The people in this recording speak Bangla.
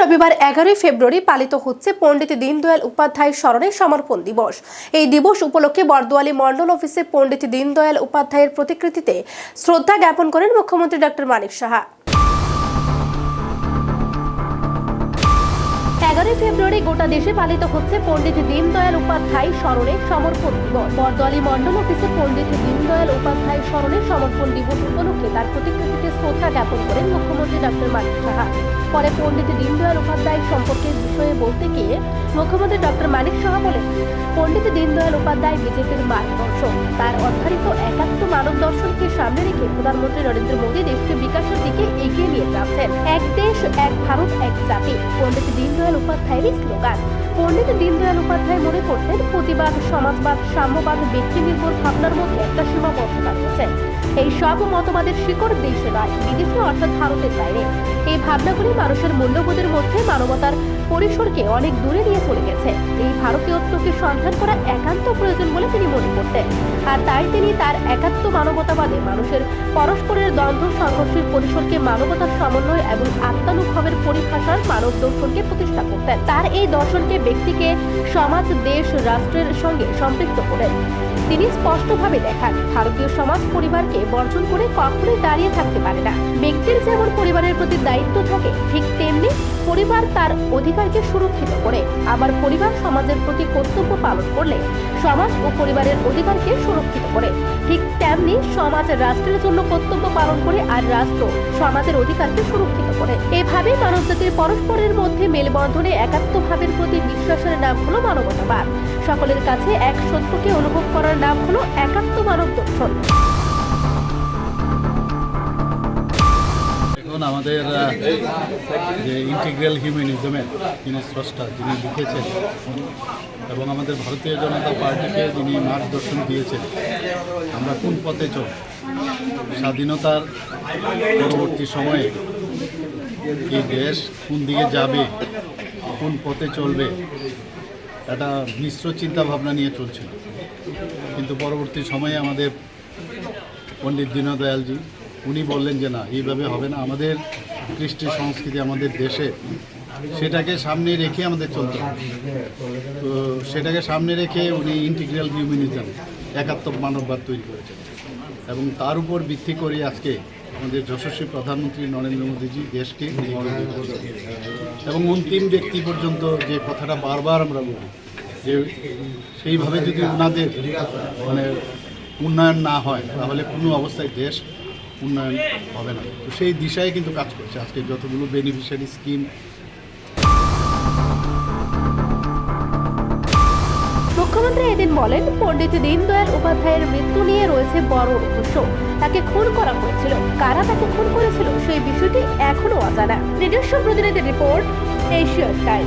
রবিবার এগারোই ফেব্রুয়ারি পালিত হচ্ছে পণ্ডিত দীনদয়াল উপাধ্যায় স্মরণে সমর্পণ দিবস। এই দিবস উপলক্ষে বরদোয়ালি মন্ডল অফিসে পণ্ডিত দীনদয়াল উপাধ্যায়ের প্রতিকৃতিতে শ্রদ্ধা জ্ঞাপন করেন মুখ্যমন্ত্রী ডক্টর মানিক সাহা। এগারোই ফেব্রুয়ারি গোটা দেশে পালিত হচ্ছে পণ্ডিত দীনদয়াল উপাধ্যায় স্মরণে সমর্পণ দিবস। বরদোয়ালি মন্ডল অফিসে পণ্ডিত দীনদয়াল উপাধ্যায় স্মরণে সমর্পণ দিবস উপলক্ষে তার প্রতিকৃতিতে শ্রদ্ধা জ্ঞাপন করেন মুখ্যমন্ত্রী ডক্টর মানিক সাহা। পরে পণ্ডিত দীনদয়াল উপাধ্যায় সম্পর্কে বিষয়ে বলতে গিয়ে মুখ্যমন্ত্রী ডক্টর মানিক সাহা বলেন, পণ্ডিত দীনদয়াল উপাধ্যায় বিজেপির মার্গদর্শক। তার অধ্যারিত একাত্ম মানব দর্শনকে সামনে রেখে প্রধানমন্ত্রী নরেন্দ্র মোদী দেশকে বিকাশের দিকে এগিয়ে নিয়ে যাচ্ছেন। এক ভারত এক জাতি। পণ্ডিত দীনদয়াল উপাধ্যায়েরই স্লোগান। পণ্ডিত দীনদয়াল উপাধ্যায় মনে করতেন প্রতিবাদ সমাজবাদ সাম্যবাদ ব্যক্তি নির্ভর ভাবনার মধ্যে একটা সীমাবদ্ধতা রয়েছে এই সব মতবাদের শিকড় দেশে নয়, বিদেশে অর্থাৎ ভারতের বাইরে। এই ভাবনাগুলি মানুষের মূল্যবোধের মধ্যে মানবতার পরিসরকে অনেক দূরে নিয়ে চলে গেছে। এই ভারতীয়ত্বকে সন্ধান করা একান্ত প্রয়োজন বলে তিনি মনে করতেন। আর তাই তিনি তার একাত্ম মানবতাবাদে মানুষের পরস্পরের দ্বন্দ্ব, সংঘর্ষের পরিসরকে মানবতার সমন্বয় এবং আত্মানুভবের পরিভাষার মানব দর্শনকে প্রতিষ্ঠা করতেন। তার এই দর্শনকে ব্যক্তিকে সমাজ, দেশ, রাষ্ট্রের সঙ্গে সম্পৃক্ত করেন তিনি স্পষ্টভাবে দেখান, ভারতীয় সমাজ পরিবারকে বর্জন করে কখনোই দাঁড়িয়ে থাকতে পারে না। ব্যক্তির যেমন পরিবারের প্রতি দায়িত্ব থাকে, ঠিক তেমনি পরিবার তার অধিকারকে সুরক্ষিত করে। আবার পরিবার সমাজের প্রতি কর্তব্য পালন করলে সমাজ ও পরিবারের অধিকারকে সুরক্ষিত করে। ঠিক তেমনি সমাজ রাষ্ট্রের জন্য কর্তব্য পালন করে আর রাষ্ট্র সমাজের অধিকারকে সুরক্ষিত করে। এভাবে মানবজাতির পরস্পরের মধ্যে মেলবন্ধনে একাত্মভাবের প্রতি বিশ্বাসের নাম হলো মানবতাবাদ। সকলের কাছে এক সত্যকে অনুভব করার নাম হলো একাত্ম মানব দর্শন। এখন আমাদের যে ইন্টিগ্রাল হিউম্যানিজমের যিনি স্রষ্টা, যিনি লিখেছেন, এবং আমাদের ভারতীয় জনতা পার্টিকে যিনি মার্গদর্শন দিয়েছেন, আমরা কোন পথে চল স্বাধীনতার পরবর্তী সময়ে এই দেশ কোন দিকে যাবে, কোন পথে চলবে একটা মিশ্র চিন্তা ভাবনা নিয়ে চলছিল। কিন্তু পরবর্তী সময়ে আমাদের পণ্ডিত দীনদয়ালজি, উনি বললেন যে, না, এইভাবে হবে না। আমাদের কৃষ্টি সংস্কৃতি আমাদের দেশে সেটাকে সামনে রেখে আমাদের চলতে তো সেটাকে সামনে রেখে উনি ইন্টিগ্রাল হিউম্যানিজম একাত্ম মানববাদ তৈরি করেছেন এবং তার উপর ভিত্তি করে আজকে আমাদের যশস্বী প্রধানমন্ত্রী নরেন্দ্র মোদীজি দেশকে। এবং অন্তিম ব্যক্তি পর্যন্ত যে কথাটা বারবার আমরা বলি, যে সেইভাবে যদি ওনাদের মানে উন্নয়ন না হয়, তাহলে কোনো অবস্থায় দেশ উন্নয়ন হবে না। তো সেই দিশায় কিন্তু কাজ করছে। আজকে যতগুলো বেনিফিশিয়ারি স্কিম এদিন বলেন, পণ্ডিত দীনদয়াল উপাধ্যায়ের মৃত্যু নিয়ে রয়েছে বড় রহস্য তাকে খুন করা হয়েছিল। কারা তাকে খুন করেছিল সেই বিষয়টি এখনও অজানা। নিজস্ব প্রতিনিধি রিপোর্ট এশিয়ার টাইম